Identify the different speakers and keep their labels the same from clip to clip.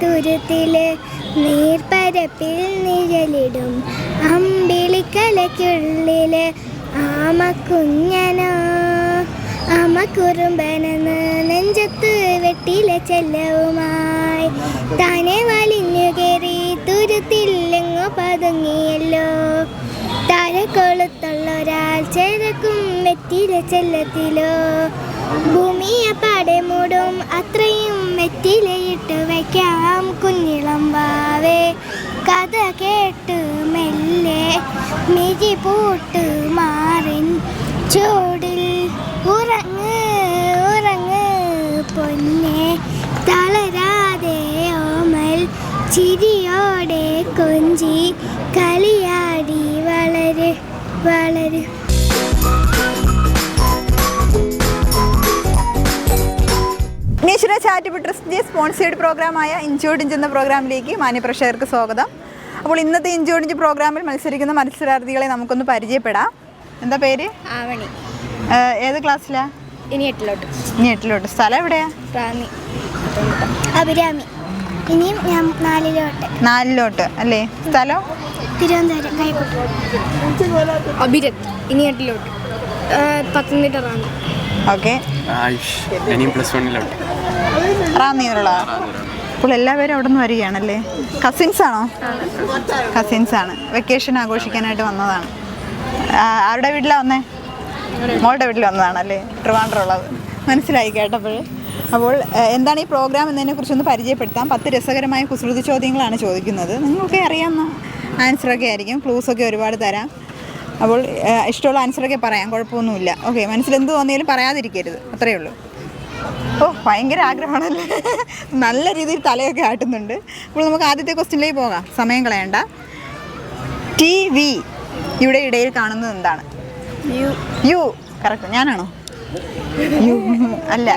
Speaker 1: തുരുത്തിൽ നീർപ്പരപ്പിൽ നിഴലിടും അമ്പിളിക്കലയ്ക്കുള്ളിലെ ആമക്കുഞ്ഞനോ. ആമക്കുറുമ്പനെന്ന് നെഞ്ചത്ത് വെട്ടിലെ ചെല്ലവുമായി താനെ വലിഞ്ഞു കയറി തുരുത്തില്ലെങ്ങോ പതുങ്ങിയല്ലോ. താരക്കൊളുത്തുള്ളൊരാൾ ചേരക്കും വെറ്റില ചെല്ലത്തിലോ. ഭൂമിയെ പാടെ മൂടും അത്രയും വെറ്റിലയിട്ട് വയ്ക്കാം കുഞ്ഞിളം വാവേ. കഥ കേട്ട് മെല്ലെ മിഴി പൂട്ട് മാറിൻ. ചൂടിൽ ഉറങ്ങ് ഉറങ്ങ് പൊന്നെ. തളരാതെ ഓമൽ ചിരിയോടെ കൊഞ്ചി. കളിയാടി വളരെ വളര്.
Speaker 2: വിഘ്നേശ്വര ചാരിറ്റബിൾ ട്രസ്റ്റിന്റെ സ്പോൺസേഡ് പ്രോഗ്രാമായ ഇഞ്ചോടിഞ്ച് എന്ന പ്രോഗ്രാമിലേക്ക് മാന്യപ്രേക്ഷകർക്ക് സ്വാഗതം. അപ്പോൾ ഇന്നത്തെ ഇഞ്ചോടിഞ്ച് പ്രോഗ്രാമിൽ മത്സരിക്കുന്ന മത്സരാർത്ഥികളെ നമുക്കൊന്ന് പരിചയപ്പെടാം. എന്താ പേര്?
Speaker 1: ആവണി.
Speaker 2: ഏത് ക്ലാസ്സിലാ?
Speaker 1: ഇനി എട്ടിലോട്ട്.
Speaker 2: ഇനി എട്ടിലോട്ട്. സ്ഥലം എവിടെയാ?
Speaker 1: റാന്നി. അഭിരാമി. ഇനിയും ഞാൻ നാലിലോട്ട്.
Speaker 2: നാലിലോട്ട് അല്ലേ? സ്ഥലം?
Speaker 1: തിരുവനന്തപുരം കൈക്കോട്ട്. അഭിരത്. ഇനി എട്ടിലോട്ട്. പത്തനംതിട്ട റാന്നി.
Speaker 2: ഓക്കെ.
Speaker 3: ഇനിയും പ്ലസ് വണ്ണിലോട്ട്.
Speaker 2: റാന്നിയിലുള്ള അപ്പോൾ എല്ലാവരും അവിടെ നിന്ന് വരികയാണല്ലേ? കസിൻസ് ആണോ? കസിൻസ് ആണ്. വെക്കേഷൻ ആഘോഷിക്കാനായിട്ട് വന്നതാണ്. ആരുടെ വീട്ടിലാണ് വന്നേ? മോളുടെ വീട്ടിൽ വന്നതാണല്ലേ? ഉള്ളത് മനസ്സിലായി കേട്ടപ്പോൾ അപ്പോൾ എന്താണ് ഈ പ്രോഗ്രാം എന്നതിനെ കുറിച്ചൊന്ന് പരിചയപ്പെടുത്താം. പത്ത് രസകരമായ കുസൃതി ചോദ്യങ്ങളാണ് ചോദിക്കുന്നത്. നിങ്ങൾക്ക് അറിയാവുന്ന ആൻസറൊക്കെ ആയിരിക്കും. ക്ലൂസൊക്കെ ഒരുപാട് തരാം. അപ്പോൾ ഇഷ്ടമുള്ള ആൻസറൊക്കെ പറയാം. കുഴപ്പമൊന്നുമില്ല. ഓക്കെ മനസ്സിൽ എന്ത് തോന്നിയാലും പറയാതിരിക്കരുത്. അത്രയേ ഉള്ളൂ. ഓ ഭയങ്കര ആഗ്രഹമാണല്ലേ? നല്ല രീതിയിൽ തലയൊക്കെ ആട്ടുന്നുണ്ട്. അപ്പോൾ നമുക്ക് ആദ്യത്തെ ക്വസ്റ്റ്യനിലേക്ക് പോകാം. സമയം കളയണ്ട. ടി വി ഇവിടെ ഇടയിൽ കാണുന്നത് എന്താണ്? യു കറക്റ്റ് ഞാനാണോ? യു അല്ല.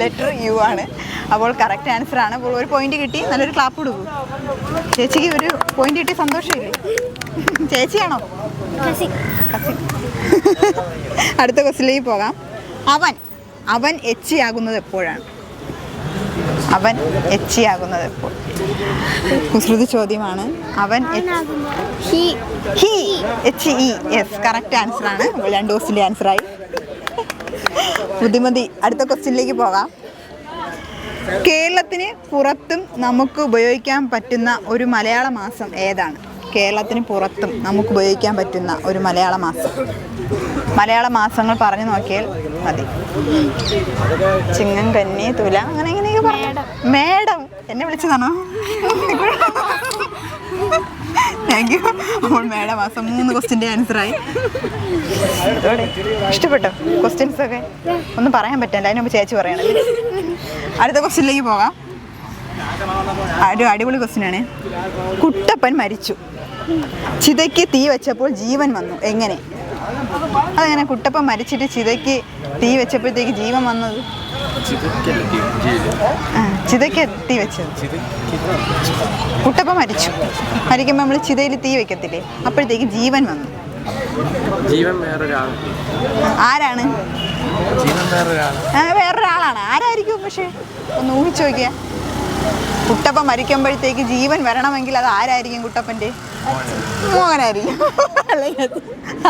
Speaker 2: ലെറ്റർ യു ആണ്. അപ്പോൾ കറക്റ്റ് ആൻസർ ആണ്. അപ്പോൾ ഒരു പോയിന്റ് കിട്ടി. നല്ലൊരു ക്ലാപ്പ് കൊടുക്കൂ ചേച്ചിക്ക് ഒരു പോയിന്റ് കിട്ടി. സന്തോഷമില്ലേ? ചേച്ചിയാണോ? അടുത്ത ക്വസ്റ്റിലേക്ക് പോകാം. അവൻ. അവൻ എച്ചിയാകുന്നത് എപ്പോഴാണ്? അവൻ എച്ചിയാകുന്നത് എപ്പോൾ കുസൃതി ചോദ്യമാണ്. അവൻ
Speaker 1: he
Speaker 2: H E yes correct answer ആണ്. രണ്ട് ക്വസ്റ്റിന്റെ ആൻസറായി ബുദ്ധിമതി അടുത്ത ക്വസ്റ്റ്യനിലേക്ക് പോകാം. കേരളത്തിന് പുറത്തും നമുക്ക് ഉപയോഗിക്കാൻ പറ്റുന്ന ഒരു മലയാള മാസം ഏതാണ്? കേരളത്തിന് പുറത്തും നമുക്ക് ഉപയോഗിക്കാൻ പറ്റുന്ന ഒരു മലയാള മാസം. മലയാള മാസങ്ങൾ പറഞ്ഞു നോക്കിയാൽ മതി. ചിങ്ങം കന്നി തുല അങ്ങനെ ഇങ്ങനെയൊക്കെ പറഞ്ഞു. മേഡം എന്നെ വിളിച്ചതാണോ? താങ്ക് യു അപ്പോൾ മേഡം മാസം മൂന്ന് ക്വസ്റ്റിന്റെ ആൻസറായി. ഇഷ്ടപ്പെട്ടോ? ക്വസ്റ്റ്യൻസ് ഒക്കെ? ഒന്നും പറയാൻ പറ്റില്ല. അതിന് മുമ്പ് ചേച്ചി പറയണം. അടുത്ത ക്വസ്റ്റ്യനിലേക്ക് പോകാം. ഒരു അടിപൊളി ക്വസ്റ്റ്യൻ ആണ്. കുട്ടപ്പൻ മരിച്ചു. ചിതയ്ക്ക് തീ വെച്ചപ്പോൾ ജീവൻ വന്നു. എങ്ങനെ? അതങ്ങനെ കുട്ടപ്പൻ മരിച്ചിട്ട് ചിതയ്ക്ക് തീ വെച്ചപ്പോഴത്തേക്ക് ജീവൻ വന്നത്? ചിതയ്ക്ക് തീ വെച്ചത്. കുട്ടപ്പ മരിച്ചു. മരിക്കുമ്പോൾ നമ്മൾ ചിതയിൽ തീ വെക്കത്തില്ലേ? അപ്പോഴത്തേക്ക് ജീവൻ വന്നു.
Speaker 3: ജീവൻ വേറൊരാൾ.
Speaker 2: ആരാണ്?
Speaker 3: ജീവൻ വേറൊരാൾ.
Speaker 2: വേറൊരാളാണ്. ആരായിരിക്കും പക്ഷെ? ഒന്ന് ഊഹിച്ചു നോക്കിയ. കുട്ടപ്പൻ മരിക്കുമ്പോഴത്തേക്ക് ജീവൻ വരണമെങ്കിൽ അത് ആരായിരിക്കും കുട്ടപ്പന്റെ? മോഹനായിരിക്കും അല്ലെങ്കിൽ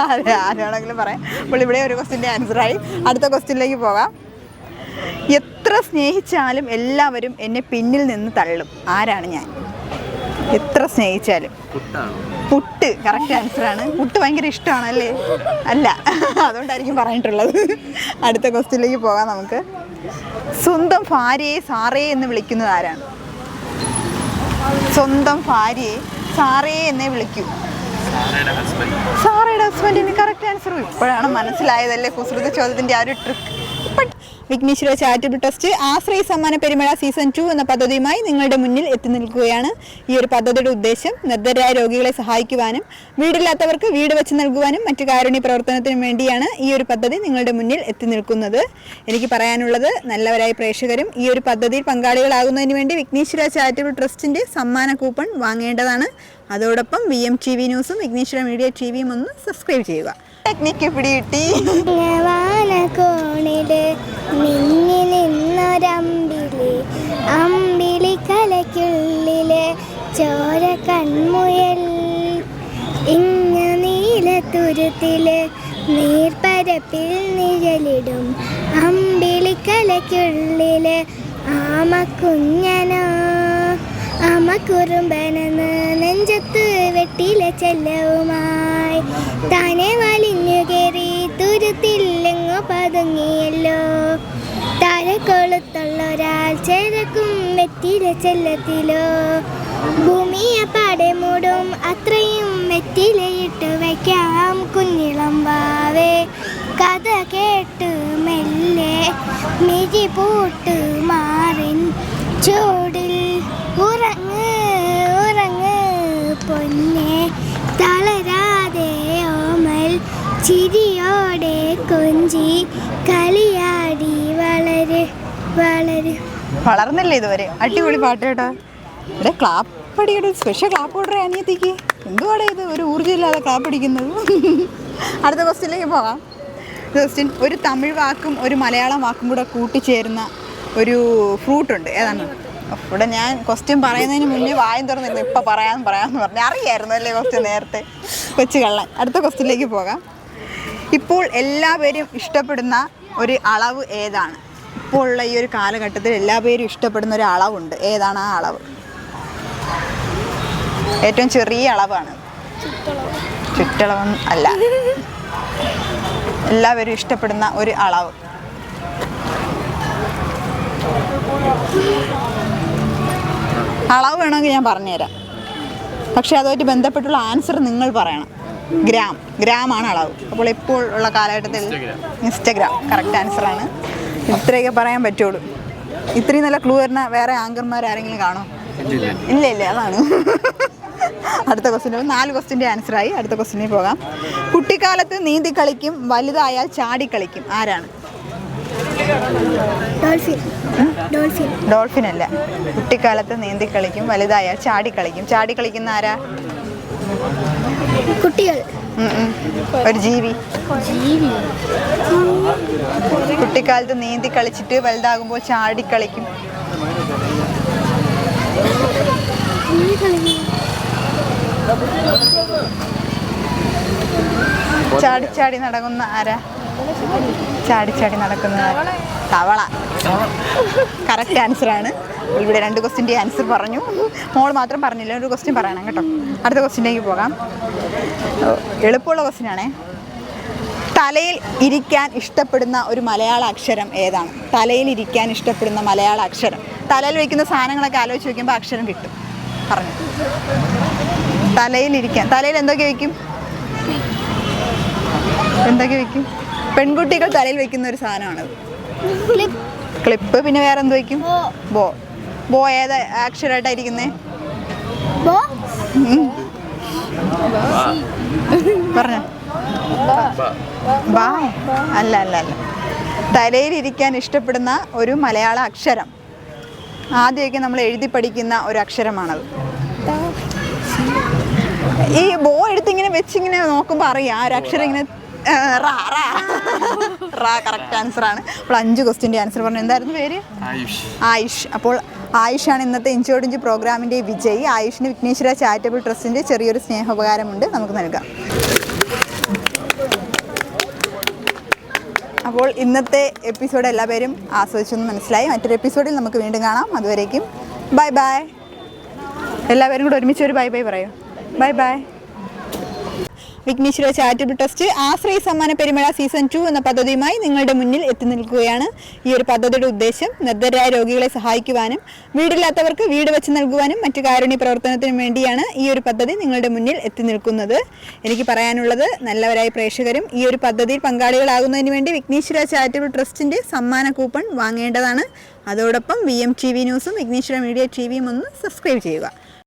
Speaker 2: ആരാണെങ്കിലും പറയാം. അപ്പോൾ ഇവിടെ ഒരു ക്വസ്റ്റിന്റെ ആൻസറായി അടുത്ത ക്വസ്റ്റ്യനിലേക്ക് പോകാം. എത്ര സ്നേഹിച്ചാലും എല്ലാവരും എന്നെ പിന്നിൽ നിന്ന് തള്ളും. ആരാണ് ഞാൻ? എത്ര സ്നേഹിച്ചാലും. പുട്ട്. കറക്റ്റ് ആൻസറാണ് പുട്ട് ഭയങ്കര ഇഷ്ടമാണ് അല്ലേ. അല്ല അതുകൊണ്ടായിരിക്കും പറഞ്ഞിട്ടുള്ളത്. അടുത്ത ക്വസ്റ്റ്യനിലേക്ക് പോകാം നമുക്ക്. സ്വന്തം ഭാര്യയെ സാറേ എന്ന് വിളിക്കുന്നത് ആരാണ്? സ്വന്തം ഭാര്യയെ സാറേ എന്നെ വിളിക്കൂ.
Speaker 3: സാറയുടെ ഹസ്ബൻഡ്
Speaker 2: സാറയുടെ ഹസ്ബൻഡിന് കറക്റ്റ് ആൻസർ ഇപ്പോഴാണ് മനസ്സിലായതല്ലേ കുസൃത ചോദ്യത്തിന്റെ ആ ഒരു trick Vighneshwara charitable trust Ashraya സമ്മാന പെരുമഴ സീസൺ ടു എന്ന പദ്ധതിയുമായി നിങ്ങളുടെ മുന്നിൽ എത്തി നിൽക്കുകയാണ്. ഈ ഒരു പദ്ധതിയുടെ ഉദ്ദേശം നിർദ്ധരായ രോഗികളെ സഹായിക്കുവാനും വീടില്ലാത്തവർക്ക് വീട് വെച്ച് നൽകുവാനും മറ്റു കാരുണ്യ പ്രവർത്തനത്തിനും വേണ്ടിയാണ് ഈ ഒരു പദ്ധതി നിങ്ങളുടെ മുന്നിൽ എത്തി നിൽക്കുന്നത്. എനിക്ക് പറയാനുള്ളത് നല്ലവരായ പ്രേക്ഷകരും ഈ ഒരു പദ്ധതിയിൽ പങ്കാളികളാകുന്നതിന് വേണ്ടി വിഘ്നേശ്വര ചാരിറ്റബിൾ ട്രസ്റ്റിന്റെ സമ്മാന കൂപ്പൺ വാങ്ങേണ്ടതാണ്. അതോടൊപ്പം വി എം ടി വി ന്യൂസും വിഘ്നേശ്വര മീഡിയ ടി വിയും ഒന്ന് സബ്സ്ക്രൈബ് ചെയ്യുക. ടെക്നിക്ക്
Speaker 1: മിന്നി നിന്നൊരമ്പിളി അമ്പിളി ചോര കൺമുയൽ. ഇങ്ങ നീർപ്പരപ്പിൽ നിഴലിടും. അമ്പിളിക്കലയ്ക്കുള്ളിൽ ആമക്കുഞ്ഞനോ. ആമക്കുറുമ്പനെന്ന് നെഞ്ചത്ത് വെട്ടിലെ ചെല്ലവുമായി. താനെ വലിഞ്ഞു കയറി തുരുത്തില്ലെങ്ങോ പതുങ്ങിയല്ലോ. താരക്കൊളുത്തുള്ളൊരാൾ ചേരക്കും വെറ്റില ചെല്ലത്തിലോ. ഭൂമിയെ പാടെ മൂടും അത്രയും വെറ്റിലയിട്ട് വയ്ക്കാം കുഞ്ഞിളം വാവേ. കഥ കേട്ട് മെല്ലെ മിഴി പൂട്ട് മാറിൻ ചൂടിൽ ഉറങ്ങ് ഉറങ്ങ് പൊന്നെ തളരാതെ ഓമൽ ചിരിയോടെ കൊഞ്ചി കളിയാടി വളരെ വളരെ.
Speaker 2: വളർന്നില്ലേ ഇതുവരെ? അടിപൊളി പാട്ട് കേട്ടോ. ഇവിടെ ക്ലാപ്പ് അടിയുടെ സ്പെഷ്യൽ ക്ലാപ്പ് ഓർഡർ അനിയത്തിക്ക്. എന്തുവാടെ ഇത്? ഒരു ഊർജമില്ലാതെ ക്ലാപ്പ് അടിക്കുന്നത്. അടുത്ത ക്വസ്റ്റ്യനിലേക്ക് പോകാം ക്വസ്റ്റ്യൻ ഒരു തമിഴ് വാക്കും ഒരു മലയാളം വാക്കും കൂടെ കൂട്ടിച്ചേരുന്ന ഒരു ഫ്രൂട്ട് ഉണ്ട്. ഏതാണ്? ഇവിടെ ഞാൻ ക്വസ്റ്റ്യൻ പറയുന്നതിന് മുന്നേ വായം തുറന്നിരുന്നു. ഇപ്പം പറയാമെന്ന് പറയാമെന്ന് പറഞ്ഞു. അറിയായിരുന്നു അല്ലേ ക്വസ്റ്റ്യൻ നേരത്തെ? കൊച്ചു കള്ളൻ അടുത്ത ക്വസ്റ്റ്യനിലേക്ക് പോകാം. ഇപ്പോൾ എല്ലാവരും ഇഷ്ടപ്പെടുന്ന ഒരു അളവ് ഏതാണ്? ഇപ്പോൾ ഉള്ള ഈ ഒരു കാലഘട്ടത്തിൽ എല്ലാവരും ഇഷ്ടപ്പെടുന്ന ഒരു അളവുണ്ട്. ഏതാണ് ആ അളവ്? ഏറ്റവും ചെറിയ അളവാണ്. ചുറ്റളവ് അല്ല. എല്ലാവരും ഇഷ്ടപ്പെടുന്ന ഒരു അളവ്. അളവ് വേണമെങ്കിൽ ഞാൻ പറഞ്ഞുതരാം. പക്ഷേ അതുമായിട്ട് ബന്ധപ്പെട്ടുള്ള ആൻസർ നിങ്ങൾ പറയണം. ഗ്രാം. ഗ്രാമാണ് അളവ്. അപ്പോൾ ഇപ്പോൾ ഉള്ള കാലഘട്ടത്തിൽ. ഇൻസ്റ്റഗ്രാം. കറക്റ്റ് ആൻസറാണ് ഇത്രയൊക്കെ പറയാൻ പറ്റുള്ളൂ. ഇത്രയും നല്ല ക്ലൂ വരുന്ന വേറെ ആങ്കർമാർ ആരെങ്കിലും കാണോ
Speaker 3: ഇല്ല
Speaker 2: ഇല്ല. അതാണ്. അടുത്ത ക്വസ്റ്റിൻ നാല് ക്വസ്റ്റിന്റെ ആൻസറായി അടുത്ത ക്വസ്റ്റിനിൽ പോകാം. കുട്ടിക്കാലത്ത് നീന്തി കളിക്കും വലുതായാൽ ചാടി കളിക്കും. ആരാണ്?
Speaker 1: ഡോൾഫിൻ.
Speaker 2: അല്ല കുട്ടിക്കാലത്ത് നീന്തി കളിക്കും വലുതായാൽ ചാടി കളിക്കും. ചാടി കളിക്കുന്ന ആരാ?
Speaker 1: കുട്ടികൾ.
Speaker 2: ഒരു ജീവി. ജീവി. കുട്ടിക്കാലത്ത് നീന്തി കളിച്ചിട്ട് വലുതാകുമ്പോൾ ചാടി കളിക്കും. ചാടി ചാടി നടക്കുന്ന ആരാ? ചാടിച്ചാടി ചാടി നടക്കുന്ന ആരാ? തവള. കറക്റ്റ് ആൻസർ ആണ്. ഇവിടെ രണ്ട് ക്വസ്റ്റിന്റെ ആൻസർ പറഞ്ഞു. മോൾ മാത്രം പറഞ്ഞില്ല ഒരു ക്വസ്റ്റ്യൻ പറയണം കേട്ടോ. അടുത്ത ക്വസ്റ്റിനേക്ക് പോകാം. എളുപ്പമുള്ള ക്വസ്റ്റ്യൻ ആണേ. തലയിൽ ഇരിക്കാൻ ഇഷ്ടപ്പെടുന്ന ഒരു മലയാള അക്ഷരം ഏതാണ്? തലയിൽ ഇരിക്കാൻ ഇഷ്ടപ്പെടുന്ന മലയാള അക്ഷരം. തലയിൽ വെക്കുന്ന സാധനങ്ങളൊക്കെ ആലോചിച്ച് വെക്കുമ്പോൾ അക്ഷരം കിട്ടും. പറഞ്ഞു. തലയിൽ ഇരിക്കാൻ തലയിൽ എന്തൊക്കെ വെക്കും? എന്തൊക്കെ വെക്കും? പെൺകുട്ടികൾ തലയിൽ വെക്കുന്ന ഒരു സാധനമാണത്.
Speaker 1: ക്ലിപ്പ്.
Speaker 2: ക്ലിപ്പ് പിന്നെ വേറെ എന്ത് വെക്കും
Speaker 1: ബോ.
Speaker 2: ബോ ഏത് അക്ഷരമായിട്ടായിരിക്കുന്നേ പറഞ്ഞ. ബാ. അല്ല അല്ല അല്ല. തലയിലിരിക്കാൻ ഇഷ്ടപ്പെടുന്ന ഒരു മലയാള അക്ഷരം. ആദ്യമൊക്കെ നമ്മൾ എഴുതി പഠിക്കുന്ന ഒരു അക്ഷരമാണത്. ഈ ബോ എടുത്തിങ്ങനെ വെച്ചിങ്ങനെ നോക്കുമ്പോൾ അറിയാം ആ ഒരു അക്ഷരം ഇങ്ങനെ റാ റാ. റാ കറക്റ്റ് ആൻസർ ആണ്. അപ്പോൾ അഞ്ച് ക്വസ്റ്റിന്റെ ആൻസർ പറഞ്ഞു. എന്തായിരുന്നു പേര്?
Speaker 3: ആയുഷ്.
Speaker 2: ആയുഷ്. അപ്പോൾ ആയുഷാണ് ഇന്നത്തെ ഇഞ്ചോടിഞ്ച് പ്രോഗ്രാമിന്റെ വിജയി. ആയുഷിന് വിഘ്നേശ്വര ചാരിറ്റബിൾ ട്രസ്റ്റിന്റെ ചെറിയൊരു സ്നേഹോപകാരമുണ്ട്. നമുക്ക് നൽകാം. അപ്പോൾ ഇന്നത്തെ എപ്പിസോഡ് എല്ലാവരും ആസ്വദിച്ചെന്ന് മനസ്സിലായി. മറ്റൊരു എപ്പിസോഡിൽ നമുക്ക് വീണ്ടും കാണാം. അതുവരേക്കും ബൈ ബൈ എല്ലാവരും കൂടെ ഒരുമിച്ച് ഒരു ബൈ ബൈ പറയൂ. Bye bye Vighneshwara charitable trust Ashraya സമ്മാന പെരുമഴ സീസൺ ടു എന്ന പദ്ധതിയുമായി നിങ്ങളുടെ മുന്നിൽ എത്തി നിൽക്കുകയാണ്. ഈ ഒരു പദ്ധതിയുടെ ഉദ്ദേശം നിർദ്ധരായ രോഗികളെ സഹായിക്കുവാനും വീടില്ലാത്തവർക്ക് വീട് വെച്ച് നൽകുവാനും മറ്റു കാരുണ്യ പ്രവർത്തനത്തിനും വേണ്ടിയാണ് ഈ ഒരു പദ്ധതി നിങ്ങളുടെ മുന്നിൽ എത്തി നിൽക്കുന്നത്. എനിക്ക് പറയാനുള്ളത് നല്ലവരായ പ്രേക്ഷകരും ഈ ഒരു പദ്ധതിയിൽ പങ്കാളികളാകുന്നതിന് വേണ്ടി വിഘ്നേശ്വര ചാരിറ്റബിൾ ട്രസ്റ്റിന്റെ സമ്മാന കൂപ്പൺ വാങ്ങേണ്ടതാണ്. അതോടൊപ്പം വി എം ടി വി ന്യൂസും വിഘ്നേശ്വര മീഡിയ ടി വിയും ഒന്ന് സബ്സ്ക്രൈബ് ചെയ്യുക.